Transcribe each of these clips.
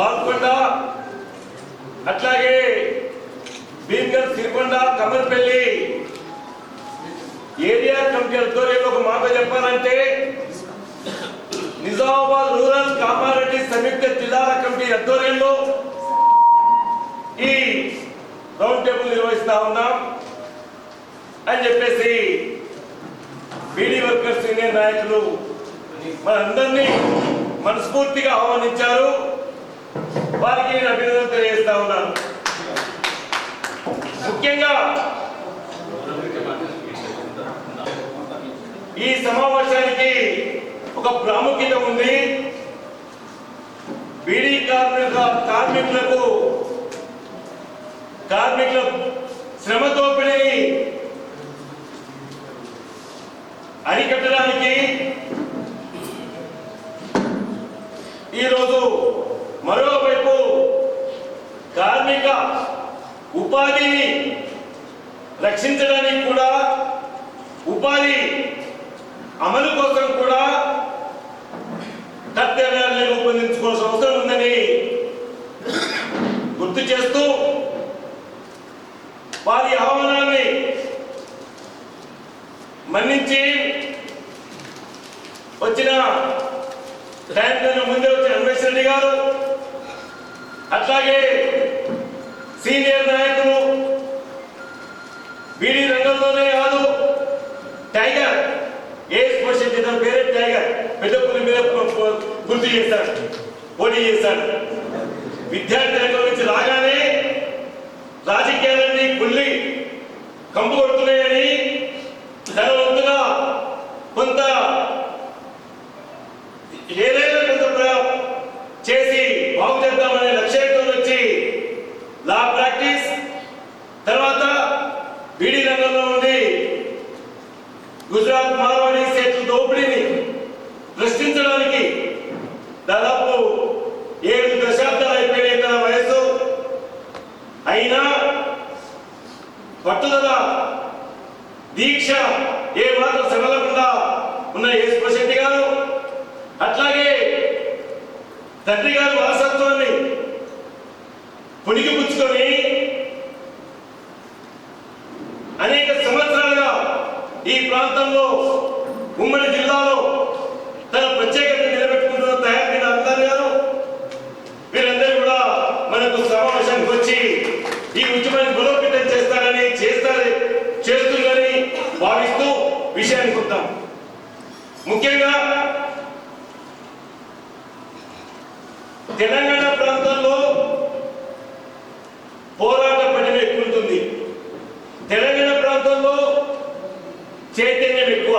పాల్కొండ అట్లాగే Bheemgal Sirikonda Kamarpalli area committee ఆధ్వర్యంలో ఒక మాట చెప్పాలంటే నిజామాబాద్ రూరల్ కామారెడ్డి సంయుక్త జిల్లాల కమిటీ ఆధ్వర్యంలో ఈ రౌండ్ టేబుల్ నిర్వహిస్తా ఉన్నాం. అని చెప్పేసి బీడీ వర్కర్స్ యూనియన్ నాయకులు మనందరినీ మనస్ఫూర్తిగా ఆహ్వానించారు. వారికి నేను అభినందనలు తెలియజేస్తా ఉన్నాను. ముఖ్యంగా ఈ సమావేశానికి ఒక ప్రాముఖ్యత ఉంది. బీడీ కార్మిక కార్మికులకు కార్మికుల శ్రమ అరికట్టడానికి ఈరోజు మరోవైపు కార్మిక ఉపాధిని రక్షించడానికి కూడా ఉపాధి అమలు కోసం కూడా కర్తవ్యాన్ని రూపొందించుకోవాల్సిన అవసరం ఉందని గుర్తు చేస్తూ వారి ఆహ్వానాన్ని మన్నించి వచ్చిన టైం ముందే వచ్చిన రమేష్ రెడ్డి గారు అట్లాగే సీనియర్ నాయకులు వీడి రంగంలోనే కాదు టైగర్. ఏ స్పోర్ట్స్ చేసిన పేరే టైగర్. పెద్ద మీద గుర్తు చేశాడు. పోటీ చేశాడు. విద్యార్థి రంగం నుంచి రాగానే రాజకీయాలన్నీ కుళ్ళి కంపు కొడుతున్నాయని ధనవంతుగా కొంత ఏదైనా కొంత చేసి బాగు చేద్దామని లా ప్రాక్టీస్ తర్వాత బీడీ రంగంలో ఉండి గుజరాత్ మార్వాడి స్టేట్ల దోపిడీని ప్రశ్నించడానికి దాదాపు ఏడు దశాబ్దాలు అయిపోయినాయి తన వయసు అయినా పట్టుదల దీక్ష ఏ మాత్రం సఫలకుండా ఉన్న యేసు శెట్టి గారు అట్లాగే తండ్రి గారి వారసత్వాన్ని పుణికిపుచ్చుకొని అనేక సంవత్సరాలుగా ఈ ప్రాంతంలో ఉమ్మడి జిల్లాలో తన ప్రత్యేకత నిలబెట్టుకుంటున్న తయారైన అందారు గారు వీరందరూ కూడా మనకు సమావేశానికి వచ్చి ఈ ఉద్యమాన్ని బలోపేతం చేస్తారని చేస్తారు చేస్తుందని భావిస్తూ విషయానికి వద్దాం ముఖ్యంగా తెలంగాణ పోరాట పడిన ఎక్కువ ఉంటుంది. తెలంగాణ ప్రాంతంలో చైతన్యం ఎక్కువ.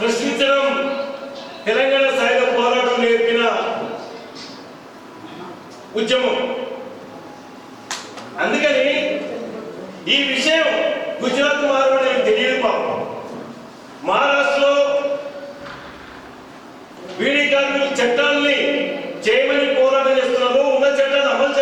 ప్రశ్నించడం తెలంగాణ సాయుధ పోరాటం నేర్పిన ఉద్యమం. అందుకని ఈ విషయం గుజరాత్ మారవడం తెలియదు పాపం. మహారాష్ట్రలో వీడి కార్మికులు చట్టాలని చేయమని పోరాటం చేస్తున్నారు ఉన్న చట్టాన్ని అమలు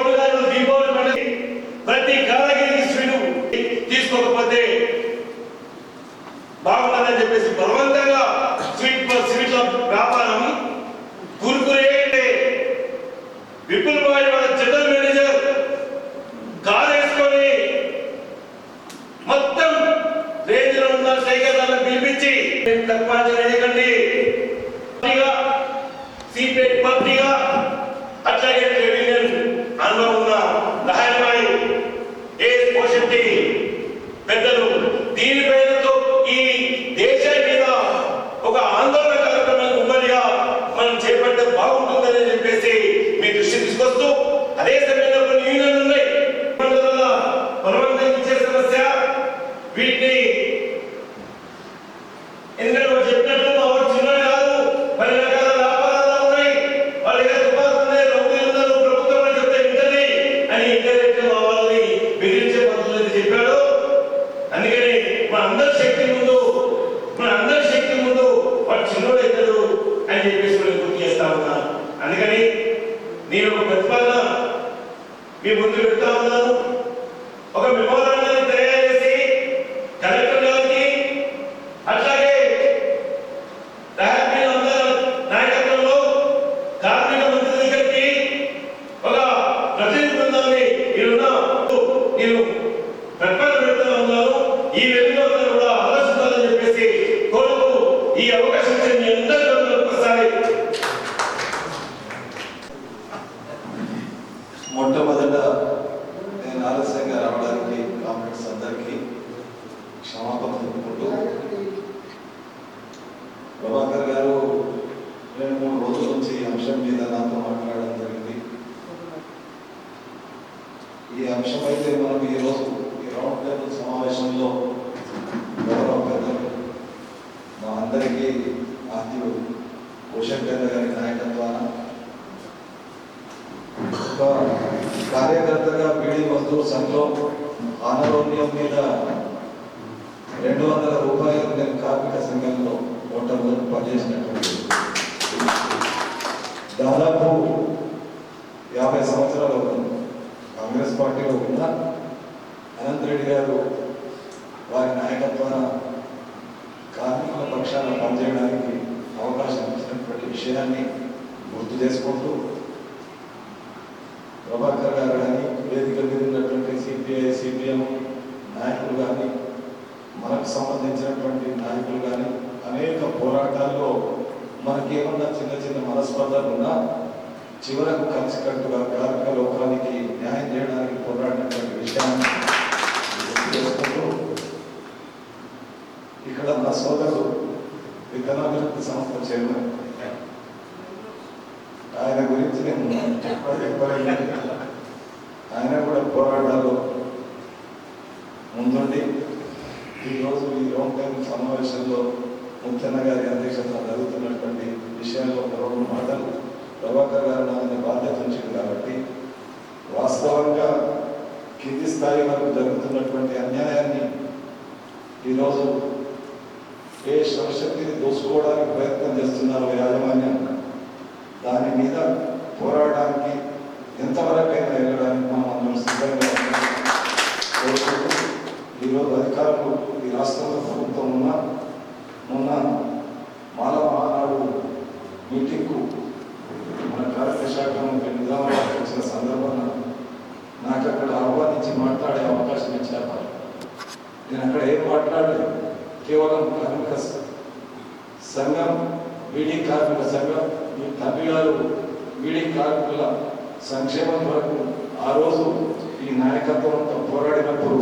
తోడుగా నువ్వు దీపావళి పండుగ ప్రతి కాలగిరి స్వీటు తీసుకోకపోతే బాగుంటుందని చెప్పేసి బలవంతంగా స్వీట్ స్వీట్ల వ్యాపారం కురుకురే విపుల్ బాయ్ వాళ్ళ జనరల్ మేనేజర్ కారు వేసుకొని మొత్తం రేంజ్లో ఉన్న సైకిల్ పిలిపించి తక్కువ వేయకండి సిపిఐ పార్టీగా అట్లాగే ట్రేడ్ యూనియన్ అనుభవం ఉన్న లహాయమాయి ఏ పోషెట్టి పెద్దలు దీని పేరుతో ఈ దేశం మీద ఒక ఆందోళన కార్యక్రమాన్ని ఉమ్మడిగా మనం చేపడితే బాగుంటుందని చెప్పేసి మీ దృష్టి తీసుకొస్తూ అదే సమయంలో కొన్ని యూనియన్లు ఉన్నాయి మండలాల బలవంతం ఇచ్చే సమస్య వీటిని మొట్టమొదట నేను ఆలస్యంగా రావడానికి కాంప్లెక్స్ అందరికీ క్షమాపణ చెప్పుకుంటూ ప్రభాకర్ గారు రెండు మూడు రోజుల నుంచి ఈ అంశం మీద నాతో మాట్లాడడం జరిగింది. ఈ అంశం అయితే మనం ఈరోజు ఈ రౌండ్ టేబుల్ సమావేశంలో గౌరవ పెద్దలు మా అందరికీ ఆద్యుడు కోశంకర్ గారి నాయకత్వాన ఒక కార్యకర్తగా పీడి మజ్దూర్ సంఘం ఆనరోగ్యం మీద రెండు వందల రూపాయలు నేను కార్మిక సంఘంలో మొట్టమొదటి పనిచేసినటువంటి దాదాపు యాభై సంవత్సరాలు అవుతుంది. కాంగ్రెస్ పార్టీలో ఉన్న అనంత్ రెడ్డి గారు వారి నాయకత్వాన కార్మికుల పక్షాన పనిచేయడానికి అవకాశం ఇచ్చినటువంటి విషయాన్ని గుర్తు చేసుకుంటూ ప్రభాకర్ గారు కానీ వేదిక మీద ఉన్నటువంటి సిపిఐ సిపిఎం నాయకులు కానీ మనకు సంబంధించినటువంటి నాయకులు కానీ అనేక పోరాటాల్లో మనకి ఏమన్నా చిన్న చిన్న మనస్పర్ధలు ఉన్నా చివరకు కలిసికట్టుగా కార్మిక లోకానికి న్యాయం చేయడానికి పోరాడినటువంటి విషయాన్ని చేసుకుంటూ ఇక్కడ నా సోదరుడు విత్తనాభివృద్ధి సంస్థ చైర్మన్. ఆయన గురించి నేను చెప్పాలి చెప్పాలి ఆయన కూడా పోరాటాలు ముందుండి ఈరోజు ఈ రౌండ్ టేబుల్ సమావేశంలో ముఖ్యన్న గారి అధ్యక్షత జరుగుతున్నటువంటి విషయంలో ఒక రెండు మాటలు ప్రభాకర్ గారు నాకు బాధ్యత ఉంచింది కాబట్టి వాస్తవంగా కింది స్థాయి వరకు జరుగుతున్నటువంటి అన్యాయాన్ని ఈరోజు ఏ శివశక్తిని దోసుకోవడానికి ప్రయత్నం చేస్తున్నారో యాజమాన్యం? దాని మీద పోరాడడానికి ఎంతవరకైనా వెళ్ళడానికి మనం అందరం సిద్ధంగా ఈరోజు అధికారులు ఈ ప్రభుత్వం ఉన్న మొన్న మానవ మహానాడు మీటింగ్కు మన కార్యశాఖ మంత్రి నిజామాబాద్ వచ్చిన సందర్భంగా నాకు అక్కడ ఆహ్వానించి మాట్లాడే అవకాశం ఇచ్చారు నేను అక్కడ ఏం మాట్లాడలేదు. కేవలం కార్మిక సంఘం వీడి కార్మిక సంఘం ఈ గారు వీడి కార్మికుల సంక్షేమం వరకు ఆ రోజు ఈ నాయకత్వంతో పోరాడినప్పుడు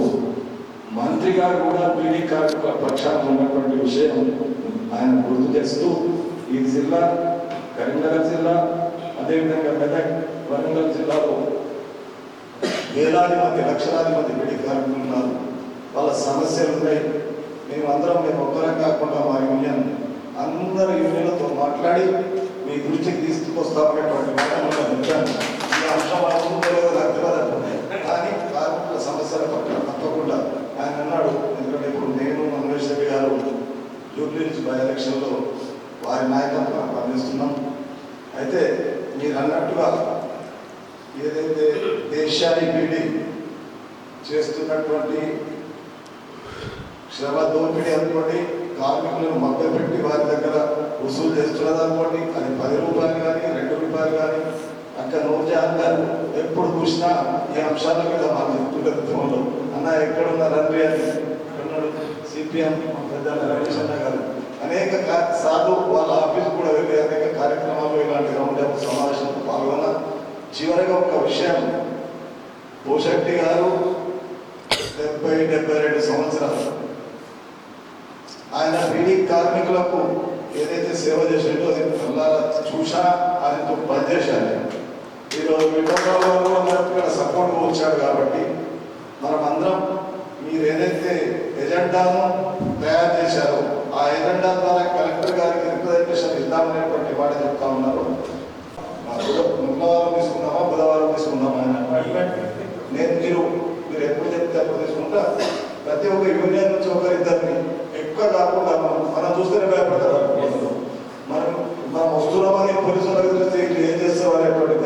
మంత్రి గారు కూడా పీడీ కార్మికుల పక్షాన ఉన్నటువంటి విషయం ఆయన గుర్తు చేస్తూ ఈ జిల్లా కరీంనగర్ జిల్లా అదేవిధంగా మెదక్ వరంగల్ జిల్లాలో వేలాది మంది లక్షలాది మంది పీడీ కార్మికులు ఉన్నారు. వాళ్ళ సమస్యలు ఉన్నాయి. మేము అందరం మేము ఒక్కరం కాకుండా మా యూనియన్ అందరు యూనియన్లతో మాట్లాడి మీ దృష్టికి తీసుకొస్తామనేటువంటి మాట మనం చెప్పాను ఈ అంశం మన ముందు లేదో నాకు తెలియదు కానీ కార్మికుల సమస్యల పట్ల తప్పకుండా ఆయన ఎందుకంటే ఇప్పుడు నేను మనోజ్ రెడ్డి గారు జూబ్లీస్ బై ఎలక్షన్లో వారి నాయకత్వం వర్ణిస్తున్నాం అయితే మీరు అన్నట్టుగా ఏదైతే దేశాన్ని పీడి చేస్తున్నటువంటి శ్రమ దోపిడీ అనుకోండి కార్మికులను మభ్యపెట్టి వారి దగ్గర వసూలు చేస్తున్నది అనుకోండి అది పది రూపాయలు కానీ రెండు రూపాయలు కానీ అక్కడ నూర్జహాన్ గారు ఎప్పుడు చూసినా ఈ అంశాల మీద మాకు చెప్తుంటారు ఫోన్లో అన్న ఎక్కడున్న రండి అని అన్నాడు సిపిఎం పెద్ద రమేష్ అన్న గారు. అనేక సార్లు వాళ్ళ ఆఫీస్ కూడా వెళ్ళి అనేక కార్యక్రమాల్లో ఇలాంటి రౌండ్ అప్ సమావేశంలో పాల్గొన్న చివరిగా ఒక విషయం. భూశక్తి గారు డెబ్బై డెబ్బై రెండు సంవత్సరాలు. ఆయన పీడీ కార్మికులకు ఏదైతే సేవ చేసిండో అది చూసా ఆయనతో పనిచేశాను ఇక్కడ సపోర్ట్ వచ్చాడు కాబట్టి మనం అందరం మీరు ఏదైతే ఎజెండాను తయారు చేశారో ఆ ఎజెండా ద్వారా కలెక్టర్ గారికి రిప్రజెంటేషన్ ఇద్దామనేటువంటి మాట చెప్తా ఉన్నారు మా బుధ- మంగళవారం తీసుకుందామా బుధవారం తీసుకుందామా అనే appointment. నేను మీరు మీరు ఎప్పుడు చెప్తే అప్పుడు తీసుకుంటా ప్రతి ఒక్క యూనియన్ నుంచి ఒకరిద్దరిని ఎక్కువ కాకుండా మనం మనం చూస్తేనే భయపడతారు మనం మనం వస్తున్నామని పోలీసులకు తెలిస్తే ఇట్లా ఏం చేస్తాం అనేటువంటి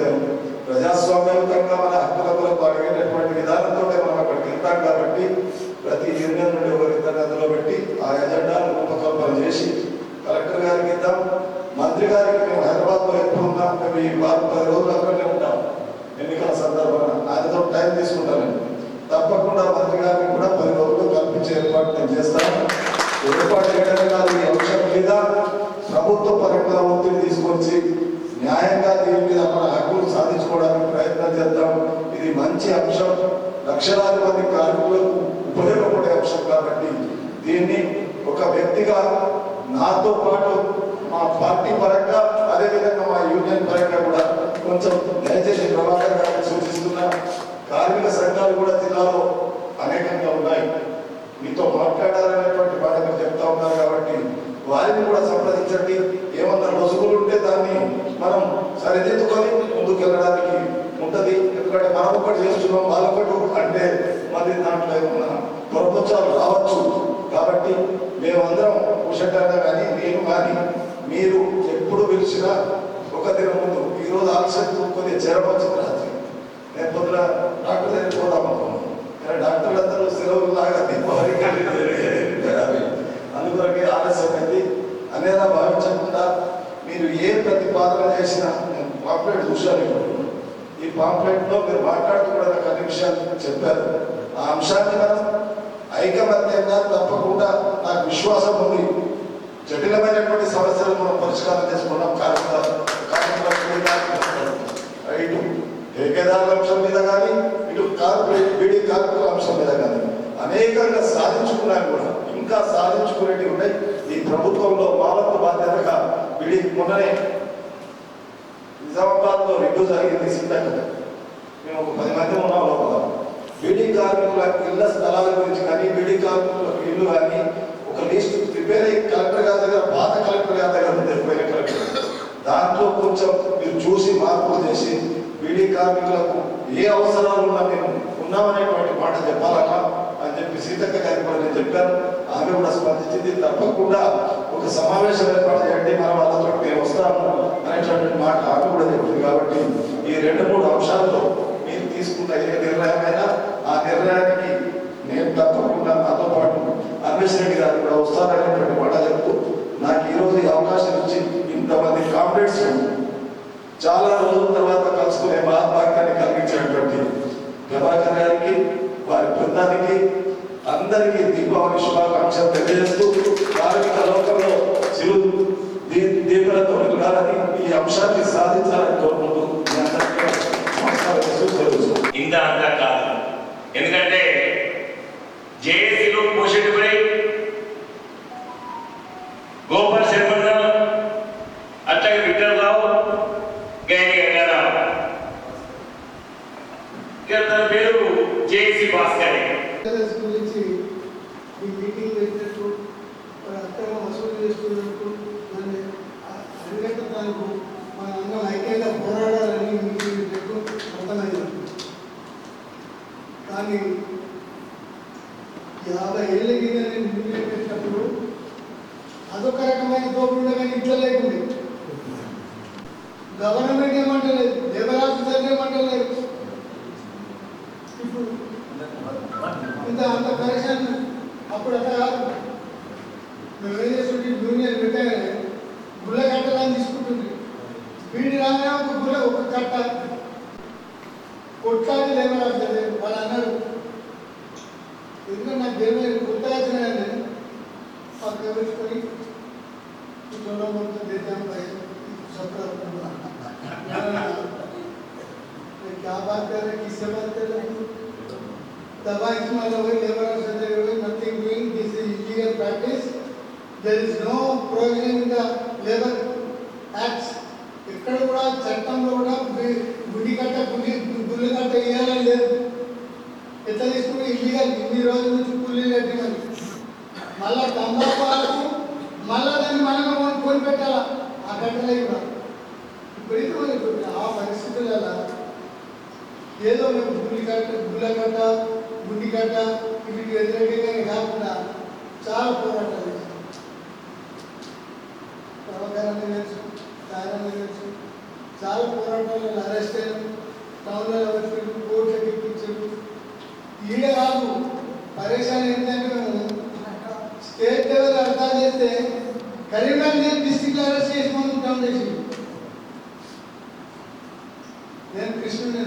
ప్రజాస్వామ్యయుతంగా మన హక్కుల కొరకు అడిగేటటువంటి విధానంతో మనం అక్కడికి వెళ్తాం కాబట్టి ప్రతి యూనియన్ నుండి ఒకరిద్దరు అందులో పెట్టి ఆ ఎజెండాను రూపకల్పన చేసి కలెక్టర్ గారికి ఇద్దాం. మంత్రి గారికి మేము హైదరాబాద్లో ఎక్కువ ఉన్నాం. మేము ఈ వారం పది రోజులు అక్కడనే ఉంటాం ఎన్నికల సందర్భంగా ఆయనతో టైం తీసుకుంటాను తప్పకుండా మంత్రి గారికి కూడా పది రోజులు కల్పించే ఏర్పాటు నేను చేస్తాను ఏర్పాటు చేయడమే కాదు ఈ అంశం మీద ప్రభుత్వ పరంగా ఒత్తిడి తీసుకొచ్చి న్యాయంగా దీని మీద మన హక్కులు సాధించుకోవడానికి ప్రయత్నం చేద్దాం ఇది మంచి అంశం లక్షలాది మంది కార్మికులకు ఉపయోగపడే అంశం కాబట్టి దీన్ని ఒక వ్యక్తిగా నాతో పాటు మా పార్టీ పరంగా అదేవిధంగా మా యూనియన్ పరంగా కూడా కొంచెం దయచేసి ప్రభాకర్ గారికి సూచిస్తున్నా కార్మిక సంఘాలు కూడా జిల్లాలో అనేకంగా ఉన్నాయి మీతో మాట్లాడాలనేటువంటి మాట మీరు చెప్తా ఉన్నారు కాబట్టి వారిని కూడా సంప్రదించండి ఏమన్నా లొసుగులు ఉంటే దాన్ని మనం సరిదిద్దుకొని ముందుకు వెళ్ళడానికి ఉంటది ఎందుకంటే మనం ఒకటి చేస్తున్నాం వాళ్ళొకటి అంటే మరి దాంట్లో ఏమన్నా ప్రపంచాలు రావచ్చు. కాబట్టి మేమందరం కుషంగా కానీ నేను కానీ మీరు ఎప్పుడు పిలిచినా ఒక దినం ముందు ఈరోజు ఆలస్యం కొద్దిగా జ్వరం వచ్చింది రాత్రి. నేను పొద్దున డాక్టర్ దగ్గర పోదాం అనుకున్నాను. కానీ డాక్టర్లు అందరూ సెలవులు లాగా దీపావళికి అందుకొరకే ఆలస్యం అయింది. అనేలా భావించకుండా మీరు ఏ ప్రతిపాదన చేసినా నేను పాంప్లెట్ చూశాను. ఇప్పుడు ఈ పాంప్లెట్లో మీరు మాట్లాడుతూ కూడా నాకు విషయాలు చెప్పారు. ఆ అంశాన్ని మనం ఐకమత్యంగా తప్పకుండా నాకు విశ్వాసం ఉంది. జటిలమైనటువంటి సమస్యలు మనం పరిష్కారం చేసుకున్నాం. కార్మిక ఇటు ठेकेదారుల అంశం మీద కానీ ఇటు కార్పొరేట్ బీడీ కార్పొరేట్ అంశం మీద కానీ అనేకంగా సాధించుకున్నాయి కూడా. ఇంకా సాధించుకునేవి ఉన్నాయి. ఈ ప్రభుత్వంలో మాలత్వ బాధ్యతగా బీడీ మొన్ననే నిజామాబాద్లో రెండు రివ్యూ జరిగింది మేము ఒక పది మంది ఉన్నాం లోపల. బీడీ కార్మికుల ఇళ్ళ స్థలాల గురించి కానీ బీడీ కార్మికులకు ఇల్లు కానీ ఒక లిస్ట్ ప్రిపేర్ అయ్యి కలెక్టర్ గారి దగ్గర పాత కలెక్టర్ గారి దగ్గర ఉంది పోయిన కలెక్టర్. దాంట్లో కొంచెం మీరు చూసి మార్పులు చేసి బీడీ కార్మికులకు ఏ అవసరాలు ఉన్నా మేము ఉన్నామనేటువంటి మాట చెప్పాలన్నా అని చెప్పి సీతక్క గారి కూడా నేను చెప్పాను. ఆమె కూడా స్పందించింది. తప్పకుండా ఒక సమావేశం ఏర్పాటు చేయండి మనం వాళ్ళతో మేము వస్తాము అనేటువంటి మాట ఆమె కూడా కాబట్టి ఈ రెండు మూడు అంశాల్లో మీరు తీసుకున్న ఏ నిర్ణయమైనా ఆ నిర్ణయానికి నేను తప్పకుండా నాతో పాటు అన్వేష్ రెడ్డి గారు కూడా వస్తారనేటువంటి మాట చెప్తూ నాకు ఈ రోజు ఈ అవకాశం ఇచ్చి ఇంతమంది కామ్రేడ్స్ చాలా రోజుల తర్వాత కలుసుకునే మహాభాగ్యాన్ని కలిగించినటువంటి ప్రభాకర్ గారికి వారి బృందానికి అందరికీ దీపావళి శుభాకాంక్షలు తెలియజేస్తూ కార్మిక లోకంలో చిరు దీ- దీపాలతో ఉండాలని ఈ అంశాన్ని సాధించాలని కోరుకుంటూ ఇంత అంతా కాదు ఎందుకంటే జేఏసీలో పోషితపై ఆ కట్టలే కూడా విపరీతమైన ఆ పరిస్థితులలో ఏదో మేము గుడి కట్ట గుళ్ళ కట్ట గుడి కట్ట వీటికి వ్యతిరేకంగానే కాకుండా చాలా పోరాటాలు చేశాం ప్రవకారాన్ని తెలుసు దారాన్ని తెలుసు చాలా పోరాటాలలో అరెస్ట్ అయ్యారు టౌన్లలో వచ్చారు కోర్టులకు ఎక్కించారు ఈడ కాదు పరీక్ష ఏంటంటే మేము స్టేట్ లెవెల్ అర్థం చేస్తే కరీంనగర్ డిస్టిక్ అరెస్ట్ చేసి మనం డౌన్ చేసి. నేను కృష్ణుడే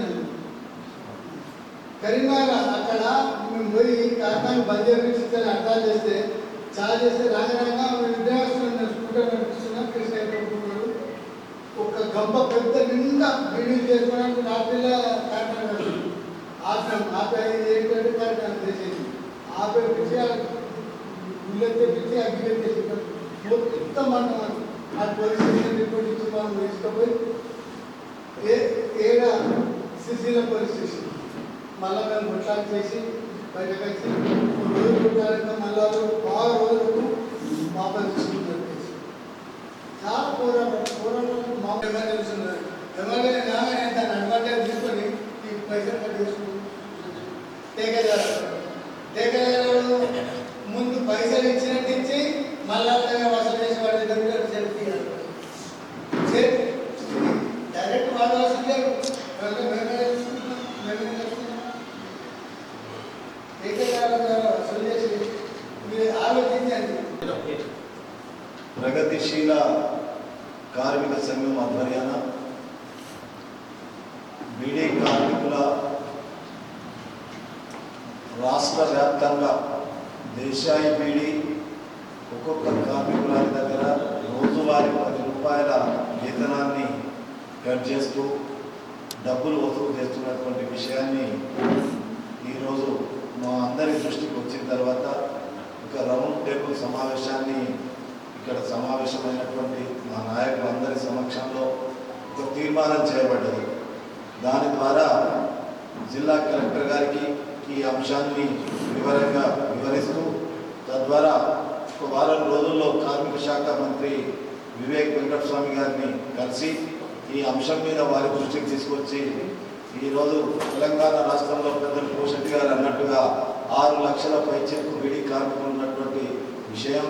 కరీంనగర్ అక్కడ మేము పోయి కార్ఖాన బంద్ చేయించి అర్థాలు చేస్తే చాలా చేస్తే రాజరాగా విద్యావస్థలు స్కూటర్ నడిపిస్తున్నా కృష్ణ ఎక్కడుకున్నాడు ఒక గంప పెద్ద నిండా బిల్డింగ్ చేసుకోవడానికి రాత్రిలో కార్ఖాన కడుతుంది ఆపే ఏంటంటే కార్ఖాన చేసేది. ఆపే పిచ్చి గుళ్ళెత్తే పిచ్చి అగ్గిలెత్తేసి మొత్తం మనం ఆ పోలీస్ స్టేషన్ రిపోర్ట్ ఇచ్చి మనం తీసుకుపోయి ఏ ఏడ సిసిల పోలీస్ స్టేషన్? మళ్ళా మేము కొట్లాట్ చేసి బయటకు వచ్చి రోజు కొట్టాలంటే మళ్ళా ఆరు రోజులకు వాపస్ తీసుకుంటారు చాలా పోరాటం పోరాటాలకు మా ఎమ్మెల్యేస్ ఉన్నారు ఎమ్మెల్యే నామే దాన్ని అడ్వాంటేజ్ తీసుకొని ఈ పైసలు కట్ చేసుకుని చేస్తారు టేకేదారు ముందు పైసలు ఇచ్చినట్టు ఇచ్చి మళ్ళా అట్లాగే వసూలు చేసి వాడి దగ్గర చెల్లి డైరెక్ట్ వాళ్ళు వసూలు చేయరు వాళ్ళు మేమే తీసుకుంటున్నాం మేమే చేస్తున్నాం టేకేదారు ద్వారా వసూలు చేసి మీరు ఆలోచించండి ప్రగతిశీల కార్మిక సంఘం ఆధ్వర్యాన బీడీ కార్మికుల రాష్ట్ర వ్యాప్తంగా దేశాయి బీడీ ఒక్కొక్క కార్మికురాలి దగ్గర రోజువారీ పది రూపాయల వేతనాన్ని కట్ చేస్తూ డబ్బులు వసూలు చేస్తున్నటువంటి విషయాన్ని ఈరోజు మా అందరి దృష్టికి వచ్చిన తర్వాత ఒక రౌండ్ టేబుల్ సమావేశాన్ని ఇక్కడ సమావేశమైనటువంటి మా నాయకులందరి సమక్షంలో ఒక తీర్మానం చేయబడ్డది. దాని ద్వారా జిల్లా కలెక్టర్ గారికి ఈ అంశాన్ని వివరంగా వివరిస్తూ తద్వారా ఒక వారం రోజుల్లో కార్మిక శాఖ మంత్రి వివేక్ వెంకటస్వామి గారిని కలిసి ఈ అంశం మీద వారి దృష్టికి తీసుకొచ్చి ఈరోజు తెలంగాణ రాష్ట్రంలో పెద్దలు కోశెట్టి గారు అన్నట్టుగా ఆరు లక్షల పైచెక్కు విడి కార్మికులు ఉన్నటువంటి విషయం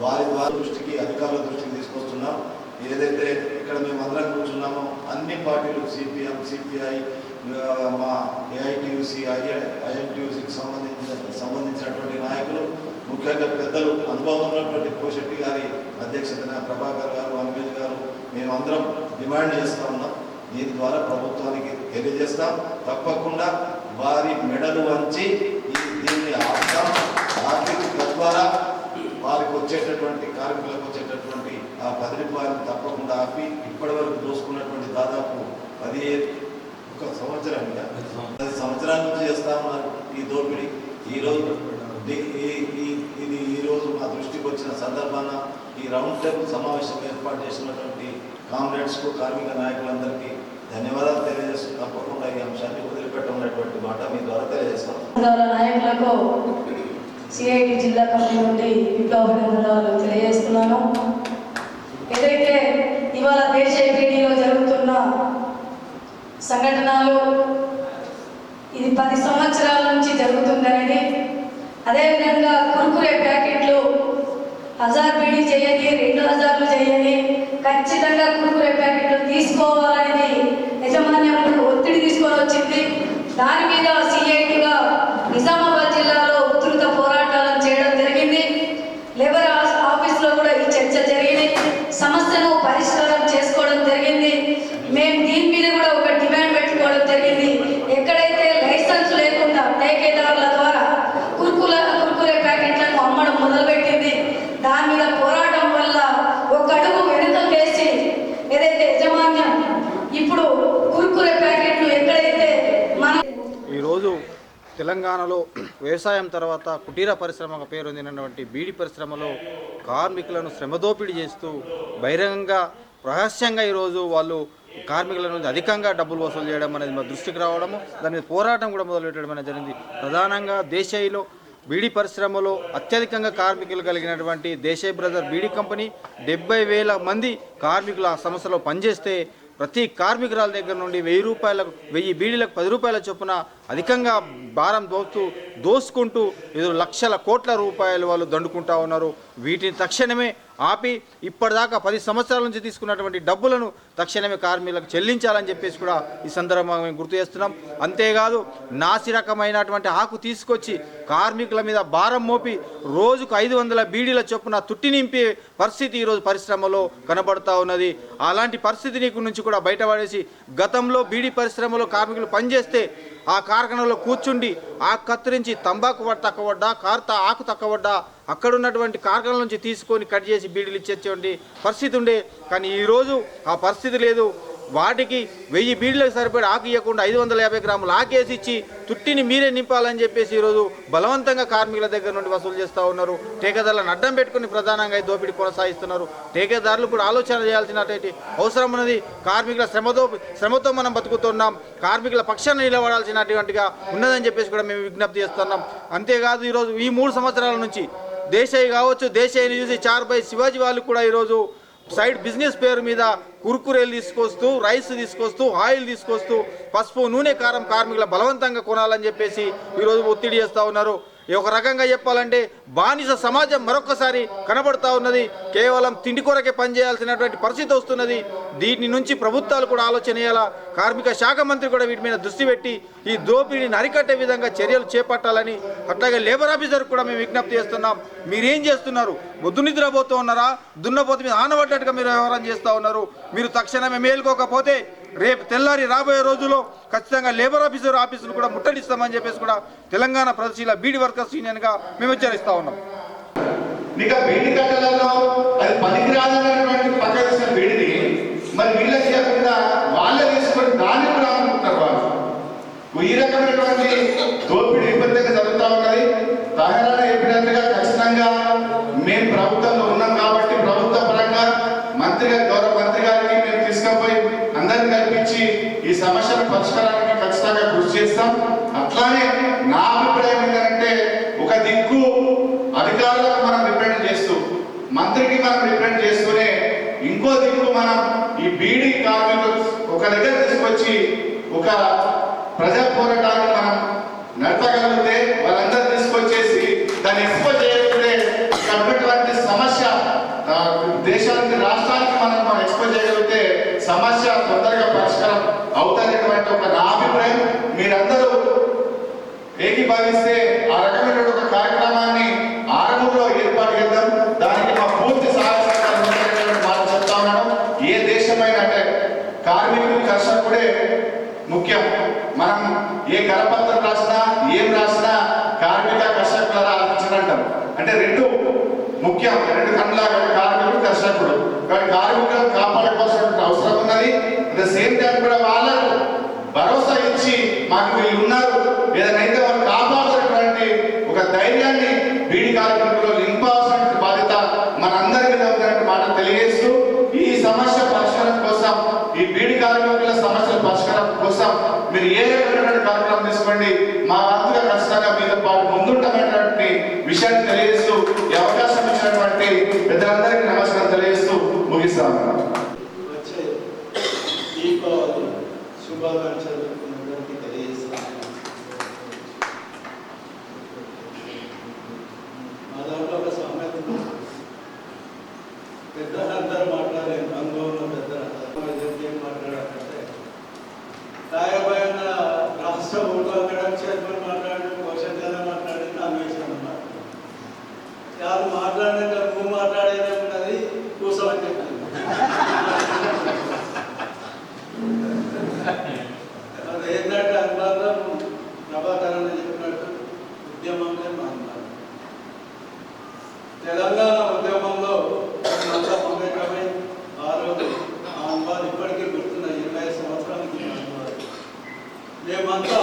వారి వారి దృష్టికి అధికారుల దృష్టికి తీసుకొస్తున్నాం ఏదైతే ఇక్కడ మేము అందరం కూర్చున్నామో అన్ని పార్టీలు సిపిఎం సిపిఐ మా ఏఐటియుసి ఐఐ సంబంధించిన సంబంధించినటువంటి నాయకులు ముఖ్యంగా పెద్దలు అనుభవం ఉన్నటువంటి కోశెట్టి గారి అధ్యక్షతన ప్రభాకర్ గారు అంబేద్ గారు మేమందరం డిమాండ్ చేస్తా ఉన్నాం. దీని ద్వారా ప్రభుత్వానికి తెలియజేస్తాం. తప్పకుండా వారి మెడలు వంచి ఈ దీన్ని ఆపుతాం ఆర్థిక తద్వారా వారికి వచ్చేటటువంటి కార్మికులకు వచ్చేటటువంటి ఆ పది రూపాయలు తప్పకుండా ఆపి ఇప్పటి వరకు దోసుకున్నటువంటి దాదాపు పదిహేను ఒక సంవత్సరం పది సంవత్సరాల నుంచి చేస్తా ఉన్నారు ఈ దోపిడీ. ఈరోజు ఈ- ఇది ఈరోజు మా దృష్టికి వచ్చిన సందర్భాన ఈ రౌండ్ టేబుల్ సమావేశం ఏర్పాటు చేసినటువంటి కామ్రేడ్స్కు కార్మిక నాయకులందరికీ ధన్యవాదాలు తెలియజేస్తూ తప్పకుండా ఈ అంశాన్ని వదిలిపెట్టమనేటువంటి మాట మీ ద్వారా తెలియజేస్తాం. నాయకులకు సిఐటి జిల్లా కమిటీ నుండి విప్లవాభినందనాలు తెలియజేస్తున్నాను. ఏదైతే ఇవాళ దేశ బీడీలో జరుగుతున్న సంఘటనలు ఇది పది సంవత్సరాల నుంచి జరుగుతుందనేది అదేవిధంగా కురుకురే ప్యాకెట్లు హజార్ బీడీ చేయని రెండు హజార్లు చేయని ఖచ్చితంగా కురుకురే ప్యాకెట్లు తీసుకోవాలనేది యజమాన్యం ఒత్తిడి తీసుకొని వచ్చింది. దాని మీద సిఐటిగా నిజామాబాద్ జిల్లాలో ఉధృత పోరాటాలను చేయడం జరిగింది. లేబర్ ఆఫీస్లో కూడా ఈ చర్చ జరిగింది. సమస్యను పరిష్కారం చేసుకోవడం జరిగింది మేము దీని మీద కూడా ఒక డిమాండ్ పెట్టుకోవడం జరిగింది ఎక్కడైతే లైసెన్స్ లేకుండా టేకేదారుల ద్వారా కుర్కుల కుర్కురే ప్యాకెట్లను అమ్మడం మొదలుపెట్టింది దాని మీద పోరాటం వల్ల ఒక అడుగు వెనుకకు వేసి ఏదైతే యజమాన్యం ఇప్పుడు కుర్కురే ప్యాకెట్లు ఎక్కడైతే మన ఈరోజు తెలంగాణలో వ్యవసాయం తర్వాత కుటీర పరిశ్రమ పేరొందినటువంటి బీడి పరిశ్రమలో కార్మికులను శ్రమదోపిడి చేస్తూ బహిరంగంగా రహస్యంగా ఈరోజు వాళ్ళు కార్మికుల నుంచి అధికంగా డబ్బులు వసూలు చేయడం అనేది మా దృష్టికి రావడము దాని మీద పోరాటం కూడా మొదలుపెట్టడం అనేది జరిగింది. ప్రధానంగా దేశాయిలో బీడీ పరిశ్రమలో అత్యధికంగా కార్మికులు కలిగినటువంటి దేశాయ్ బ్రదర్ బీడీ కంపెనీ డెబ్బై వేల మంది కార్మికులు ఆ సంస్థలో పనిచేస్తే ప్రతి కార్మికురాల దగ్గర నుండి వెయ్యి రూపాయలకు వెయ్యి బీడీలకు పది రూపాయల చొప్పున అధికంగా భారం దోస్తూ దోసుకుంటూ ఇది లక్షల కోట్ల రూపాయలు వాళ్ళు దండుకుంటా ఉన్నారు. వీటిని తక్షణమే ఆపి ఇప్పటిదాకా పది సంవత్సరాల నుంచి తీసుకున్నటువంటి డబ్బులను తక్షణమే కార్మికులకు చెల్లించాలని చెప్పేసి కూడా ఈ సందర్భంగా మేము గుర్తు చేస్తున్నాం. అంతేకాదు నాసి రకమైనటువంటి ఆకు తీసుకొచ్చి కార్మికుల మీద భారం మోపి రోజుకు ఐదు వందల బీడీల చొప్పున తుట్టి నింపే పరిస్థితి ఈరోజు పరిశ్రమలో కనబడుతూ ఉన్నది. అలాంటి పరిస్థితి నీకు నుంచి కూడా బయటపడేసి గతంలో బీడీ పరిశ్రమలో కార్మికులు పనిచేస్తే ఆ కార్ఖానలో కూర్చుండి ఆకు కత్తిరించి తంబాకు తక్కువడ్డా కార్త ఆకు తక్కువడ్డా అక్కడ ఉన్నటువంటి కార్ఖానాల నుంచి తీసుకొని కట్ చేసి బీడీలు ఇచ్చేటువంటి పరిస్థితి ఉండే. కానీ ఈరోజు ఆ పరిస్థితి లేదు. వాటికి వెయ్యి బీడీలకు సరిపడి ఆకు ఇవ్వకుండా ఐదు వందల యాభై గ్రాములు ఆకేసి ఇచ్చి తుట్టిని మీరే నింపాలని చెప్పేసి ఈరోజు బలవంతంగా కార్మికుల దగ్గర నుండి వసూలు చేస్తూ ఉన్నారు. టేకేదారులను అడ్డం పెట్టుకుని ప్రధానంగా దోపిడీ కొనసాగిస్తున్నారు. టేకేదారులు కూడా ఆలోచన చేయాల్సినటువంటి అవసరం ఉన్నది. కార్మికుల శ్రమతో శ్రమతో మనం బతుకుతున్నాం. కార్మికుల పక్షాన్ని నిలబడాల్సినటువంటిగా ఉన్నదని చెప్పేసి కూడా మేము విజ్ఞప్తి చేస్తున్నాం. అంతేకాదు ఈరోజు ఈ మూడు సంవత్సరాల నుంచి దేశాయి కావచ్చు దేశాయిని చూసి చార్ బై శివాజీ వాళ్ళు కూడా ఈరోజు సైడ్ బిజినెస్ పేరు మీద కురుకురేలు తీసుకొస్తూ రైస్ తీసుకొస్తూ ఆయిల్ తీసుకొస్తూ పసుపు నూనె కారం కార్మికుల బలవంతంగా కొనాలని చెప్పేసి ఈరోజు ఒత్తిడి చేస్తూ ఉన్నారు. ఈ ఒక రకంగా చెప్పాలంటే బానిస సమాజం మరొకసారి కనబడతా ఉన్నది. కేవలం తిండి కొరకే పనిచేయాల్సినటువంటి పరిస్థితి వస్తున్నది. దీని నుంచి ప్రభుత్వాలు కూడా ఆలోచన చేయాలా? కార్మిక శాఖ మంత్రి కూడా వీటి మీద దృష్టి పెట్టి ఈ దోపిడీని అరికట్టే విధంగా చర్యలు చేపట్టాలని అట్లాగే లేబర్ ఆఫీసర్ కూడా మేము విజ్ఞప్తి చేస్తున్నాం. మీరేం చేస్తున్నారు? బొద్దు నిద్రపోతూ ఉన్నారా? దున్నపోతు మీద ఆనబడ్డట్టుగా మీరు వ్యవహారం చేస్తూ ఉన్నారు. మీరు తక్షణమే మేల్కోకపోతే రేపు తెల్లారి రాబోయే రోజుల్లో ఖచ్చితంగా లేబర్ ఆఫీసర్ ఆఫీసులు కూడా ముట్టడిస్తామని చెప్పేసి కూడా తెలంగాణ ప్రదర్శీల బీడి వర్కర్స్ యూనియన్గా మేము హెచ్చరిస్తా ఉన్నాం. నీకు ఆ అది పనికి రాదన్నటువంటి పక్క వేసిన బీడిని మరి వీళ్ళకి చేయకుండా వాళ్ళే తీసుకొని దాన్ని కూడా అమ్ముకుంటారు ఈ రకమైనటువంటి దోపిడీ విపరీతంగా జరుగుతూ ఉన్నది. తాహరాన చెప్పినట్టుగా ఖచ్చితంగా మేము ప్రభుత్వంలో ఉన్నాం కాబట్టి ప్రభుత్వ పరంగా మంత్రి గౌరవ మంత్రి గారికి మేము తీసుకుపోయి అందరిని కల్పించి ఈ సమస్యల పరిష్కారానికి ఖచ్చితంగా కృషి చేస్తాం. అట్లానే నా అభిప్రాయం ఏంటంటే ఒక దిక్కు అధికారులకు మనం రిప్రజెంట్ చేస్తూ మంత్రికి మనం రిప్రజెంట్ చేస్తూనే ఇంకో దిక్కు మనం ఈ బీడీ కార్మికులు ఒక దగ్గర తీసుకొచ్చి ఒక ప్రజా పోరాటాన్ని మనం నడపగలిగితే వాళ్ళందరూ తీసుకొచ్చేసి దాన్ని ఎక్స్పోజ్ చేయగలిగితే ఇక్కడ ఉన్నటువంటి సమస్య ఆ, దేశానికి రాష్ట్రానికి మనం మనం ఎక్స్పోజ్ చేయగలిగితే సమస్య తొందరగా పరిష్కారం అవుతారనేటువంటి ఒక నా అభిప్రాయం మీరందరూ ఏకీభావిస్తే ఆ రకమైన ఒక కార్యక్రమాన్ని ఆరంభంలో ఏర్పాటు చేద్దాం దానికి మా పూర్తి సహాయ సహకారం ఉండాలనేటువంటి మాట చెప్తా ఉన్నాను ఏ దేశమైనా అంటే కార్మికుడు కర్షకుడే ముఖ్యం మనం ఏ కరపత్రం రాసినా ఏం రాసినా కార్మిక కర్షకుల ఆలోచించడం అంటే రెండు ముఖ్యం రెండు కళ్ళ కార్మికుడు కర్షకుడు కాబట్టి కార్మికులను కాపాడుకోవాల్సిన అవసరం ఉన్నది. అట్ ద సేమ్ టైం కూడా వాళ్ళకు భరోసా ఇచ్చి మాకు వీళ్ళు ఉన్నారు. ఏదైనా అయితే వాళ్ళు యారు మాట్లాడినాక నువ్వు మాట్లాడేదన్నది కూసమని చెప్పాను ఏంటంటే అనుబంధం ప్రభాకరణ చెప్పినట్టు ఉద్యమంలో మా తెలంగాణ ఉద్యమంలో అంతా మమేకమై ఆ రోజు ఆ అనుభవాలు ఇప్పటికీ గుర్తున్నాయి ఇరవై సంవత్సరాలకి మేమంతా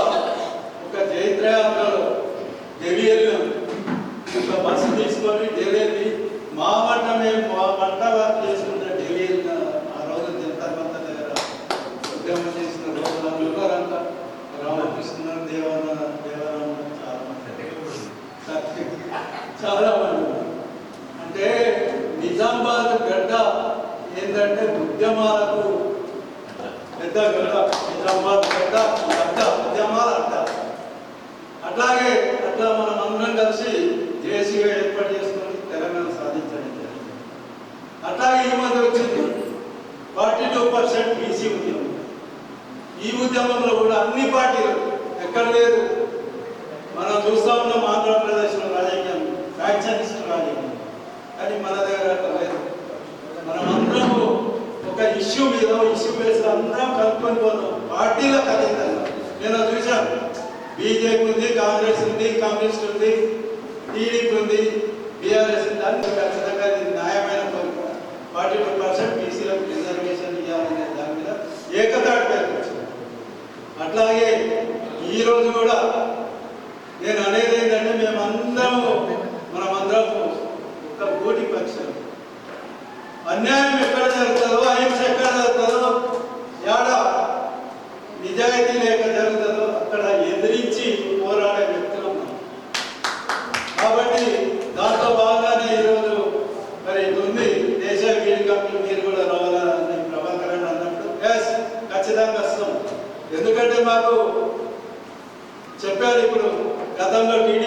పార్టీలు ఎక్కడ లేదు మనం చూస్తా ఉన్నాం ఆంధ్రప్రదేశ్లో రాజకీయం ఫ్యాక్షనిస్ట్ రాజకీయం. కానీ మన దగ్గర లేదు. మనం అందరము ఒక ఇష్యూ మీద ఇష్యూ మీద అందరం కనుక్కొని పోతాం. పార్టీల కలిగిన నేను చూశాను. బీజేపీ ఉంది కాంగ్రెస్ ఉంది కమ్యూనిస్ట్ ఉంది టీడీపీ ఉంది బీఆర్ఎస్ ఉంది. అన్ని ఖచ్చితంగా గతంలో టీడీ